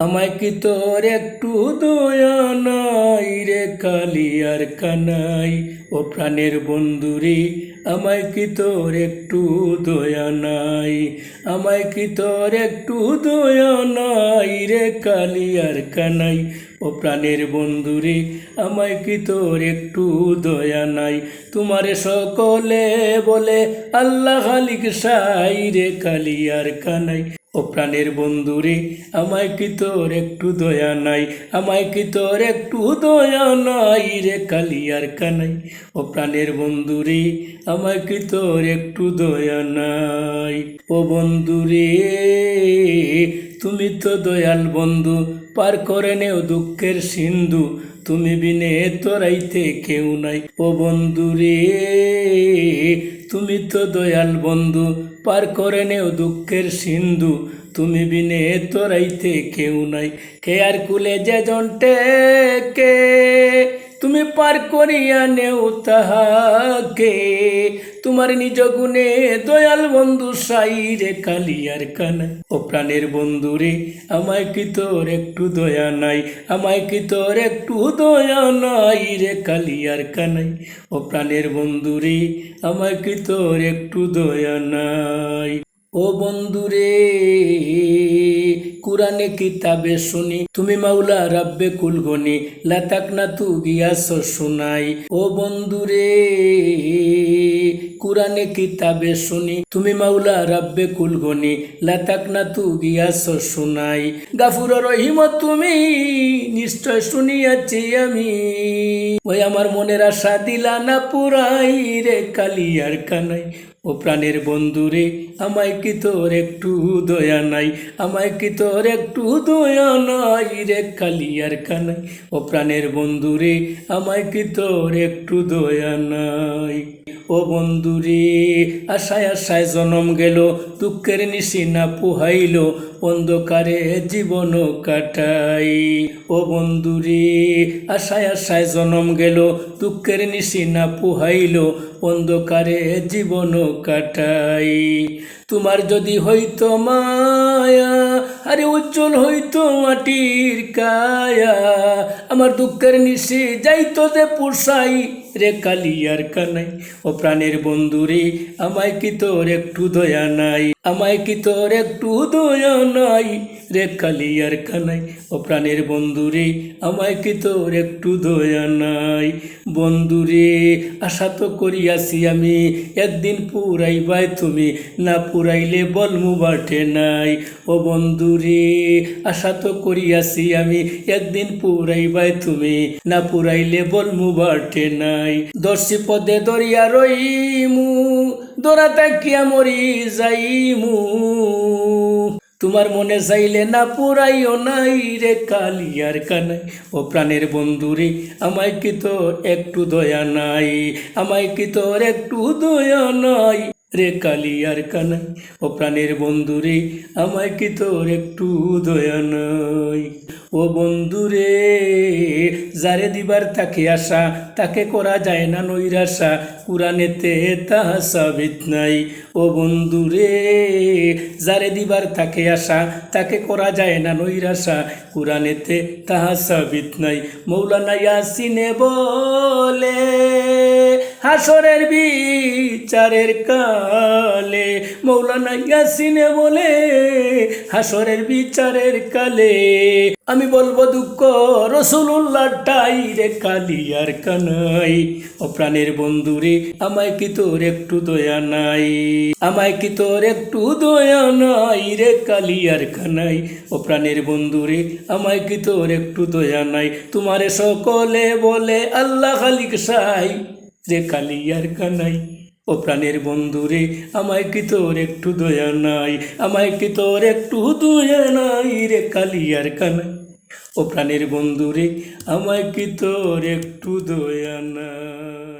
আমায় কি তোর একটু দয়া নাই রে কালিয়ার কানাই? ও প্রাণের বন্ধুরে আমায় কি তোর একটু দয়া নাই? আমায় কি তোর একটু দয়া নাই রে কালিয়ার কানাই? ও প্রাণের বন্ধুরে আমায় কি তোর একটু দয়া নাই? তোমারে সকলে বলে, আল্লাহ খালিক সাই রে কালিয়ার কানাই। ও প্রাণের বন্ধুরে আমায় কি তোর একটু দয়া নাই? আমায় কি তোর একটু দয়া নাই রে কালিয়ার কানাই? ও প্রাণের বন্ধুরে আমায় কি তোর একটু দয়া নাই? ও বন্ধুরে তুমি তো দয়াল বন্ধু, পার করে নেও দুঃখের সিন্ধু, তুমি বিনে তোরাইতে কেউ নাই। ও বন্ধুরে তুমি তো দয়াল বন্ধু পার করে নেও দুঃখের সিন্ধু। তুমি বিনে তোরাইতে কেউ নাই। কে আর কুলে যে জন্টে কে? তুমি পার করিয়া নেও তাহাকে। তোমার নিজ গুণে দয়াল বন্ধু সাই রে কালিয়ার কানাই। ও প্রাণের বন্ধু রে, আমায় কি তোর একটু দয়া নাই? আমায় কি তোর একটু দয়া নাই রে কালিয়ার কানাই? ও প্রাণের বন্ধু রে, আমায় কি তোর একটু দয়া নাই? ও বন্ধুরে কুরানে কিতাবে শুনি, তুমি মাওলা রাব্বে কুলগনি লাতাক না তু গিয়াস শুনাই। ও বন্ধুরে কুরানে কিতাবে শুনি, তুমি মাওলা রাব্বে কুলগনি লাতাক না তু গিয়াস শুনাই। গাফুর রহিম তুমি, নিশ্চয় শুনিয়াছি আমি। ওই আমার মনের আশা দিলা না পুরাই রে কালিয়ার কানাই। ও প্রাণের বন্ধুরে আমায় কি তোর একটু দয়া নাই? আমায় কি তোর একটু দয়া নাই রে কালিয়ার কানাই ও প্রাণের বন্ধুরে আমায় কি তোর একটু দয়া নাই? ও বন্ধুরে আশায় আশায় জনম গেল, দুঃখের নিশি না পুহাইল, অন্ধকারে জীবন কাটাই। ও বন্ধুরে আশায় আশায় জনম গেল, দুঃখের নিশি না পুহাইল অন্ধকারে জীবন কাটাই। তোমার যদি হইত মায়া, আরে উজ্জ্বল হইত মাটির কায়া। আমার দুঃখের নিশি যাইতো যে পুষাই রে কালিয়ার কানাই, ও প্রাণের বন্ধুরে আমায় কি তোর একটু দয়া নাই? আমায় কি তোর একটু দয়া নাই? রে কালিয়ার কানাই, ও প্রাণের বন্ধুরে আমায় কি তোর একটু দয়া নাই? বন্ধুরে আশা তো করিয়াছি আমি, একদিন পুরাইবাই তুমি, না পুরাইলে বলমু বাটে নাই। ও বন্ধুরে আশা তো করিয়াছি আমি, একদিন পুরাইবাই তুমি, না পুরাইলে বলমু বাটে নাই। দর্শি পদে দরিয়া রইমু দোরা তাকিয়া মরি যাইমু। তোমার মনে চাইলে না পুরাইও নাই রে কালিয়ার কানাই। ও প্রাণের বন্ধুরে, আমায় কি তোর একটু দয়া নাই? আমায় কি তোর একটু দয়া নাই? রে কালি কালিয়ার কানাই, ও প্রাণের বন্ধুরে আমায় কি তোর একটু দয়া নাই ও বন্ধুরে যারে দিবার তাকে আশা, তাকে করা যায় না নৈরাশা কুরানেতে তাহা সাবিত নাই। ও বন্ধুরে যারে দিবার তাকে আশা, তাকে করা যায় না নৈরাশা কুরানেতে তাহা সাবিত নাই। মৌলানা ইয়াসিনে বলে হাসরের বিচারের কালে, মৌলানা ইয়াসিনে বলে, হাসরের বিচারের কালে। আমি বলব দুঃখ রসুল্লাহ টাই রে কালিয়ার কানাই। ও প্রাণের বন্ধুরে, আমায় কি তোর একটু দয়া নাই? আমায় কি তোর একটু দয়া নাই রে কালিয়ার কানাই? ও প্রাণের বন্ধুরে, আমায় কি তোর একটু দয়া নাই? তোমারে সকলে বলে, আল্লাহ খালিক সাই। রে কালিয়ার কানাই। ও প্রাণের বন্ধুরে, আমায় কি তোর একটু দয়া নাই? আমায় কি তোর একটু দয়া নাই রে কালিয়ার কানাই? ও প্রাণের বন্ধুরে, আমায় কি তোর একটু দয়া নাই?